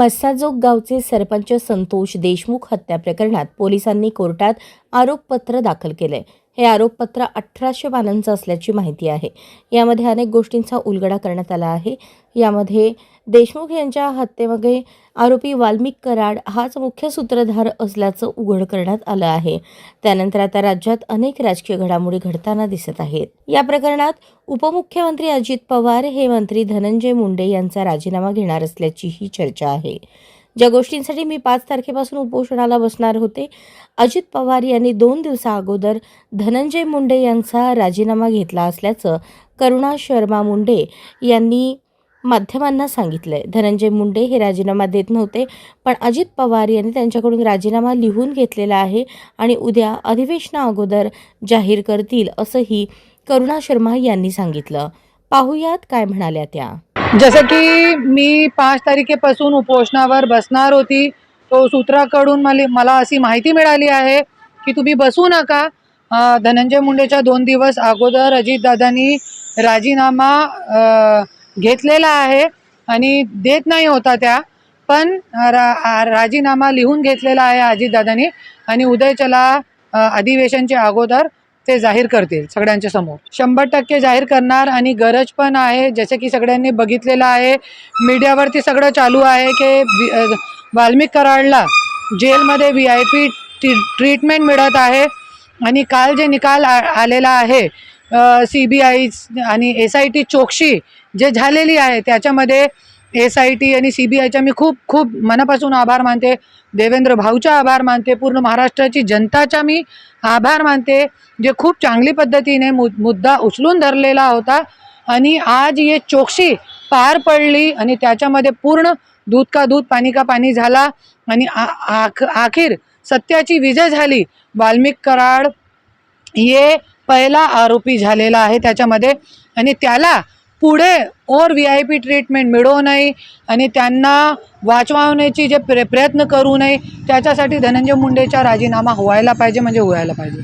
मस्साजोग गावचे सरपंच संतोष देशमुख हत्या प्रकरणात पोलिसांनी कोर्टात आरोपपत्र दाखल केलंय. हे आरोपपत्र अठराशे पानांचं असल्याची माहिती आहे. यामध्ये अनेक गोष्टींचा उलगडा करण्यात आला आहे. यामध्ये देशमुख यांच्या हत्येमागे आरोपी वाल्मिक कराड हाच मुख्य सूत्रधार असल्याचं उघड करण्यात आलं आहे. त्यानंतर आता राज्यात अनेक राजकीय घडामोडी घडताना दिसत आहेत. या प्रकरणात उपमुख्यमंत्री अजित पवार हे मंत्री धनंजय मुंडे यांचा राजीनामा घेणार असल्याचीही चर्चा आहे. ज्या गोष्टींसाठी मी पाच तारखेपासून उपोषणाला बसणार होते अजित पवार यांनी दोन दिवसा अगोदर धनंजय मुंडे यांचा राजीनामा घेतला असल्याचं करुणा शर्मा मुंडे यांनी माध्यमांना सांगितलं आहे धनंजय मुंडे हे राजीनामा देत नव्हते पण अजित पवार यांनी त्यांच्याकडून राजीनामा लिहून घेतलेला आहे आणि उद्या अधिवेशना अगोदर जाहीर करतील असंही करुणा शर्मा यांनी सांगितलं. पाहुयात काय म्हणाल्या त्या. जसं की मी पाच तारखेपासून उपोषणावर बसणार होती तो सूत्राकडून मला मला अशी माहिती मिळाली आहे की तुम्ही बसू नका. धनंजय मुंडेच्या दोन दिवस अगोदर अजितदादांनी राजीनामा घेतलेला आहे आणि देत नाही होता त्या पण रा राजीनामा लिहून घेतलेला आहे अजितदादांनी आणि उदयचला अधिवेशनच्या अगोदर ते जाहीर करतील सगळ्यांच्या समोर. शंभर टक्के जाहीर करणार आणि गरज पण आहे जसे की सगळ्यांनी बघितलेलं आहे मीडियावरती सगळं चालू आहे की वाल्मिक कराडला जेलमध्ये व्ही आय पी ट्रीटमेंट मिळत आहे आणि काल जे निकाल आ आलेला आहे सी बी आय आणि एस आय टी चोक्षी जे झालेली आहे त्याच्यामध्ये एस आय टी आणि सी बी आयच्या मी खूप खूप मनापासून आभार मानते. देवेंद्र भाऊचा आभार मानते. पूर्ण महाराष्ट्राची जनताचा मी आभार मानते जे खूप चांगली पद्धतीने मु मुद्दा उचलून धरलेला होता. आणि आज ये चोक्षी पार पडली आणि त्याच्यामध्ये पूर्ण दूध का दूध पाणी का पाणी झाला. आणि आ- आख आखिर सत्याची विजय झाली. वाल्मिक कराड ये पहिला आरोपी झालेला आहे त्याच्यामध्ये. आणि त्याला पुढे और व्ही आय पी ट्रीटमेंट मिळवू नये आणि त्यांना वाचवण्याची जे प्र प्रयत्न करू नये त्याच्यासाठी धनंजय मुंडेचा राजीनामा व्हायला पाहिजे म्हणजे व्हायला पाहिजे.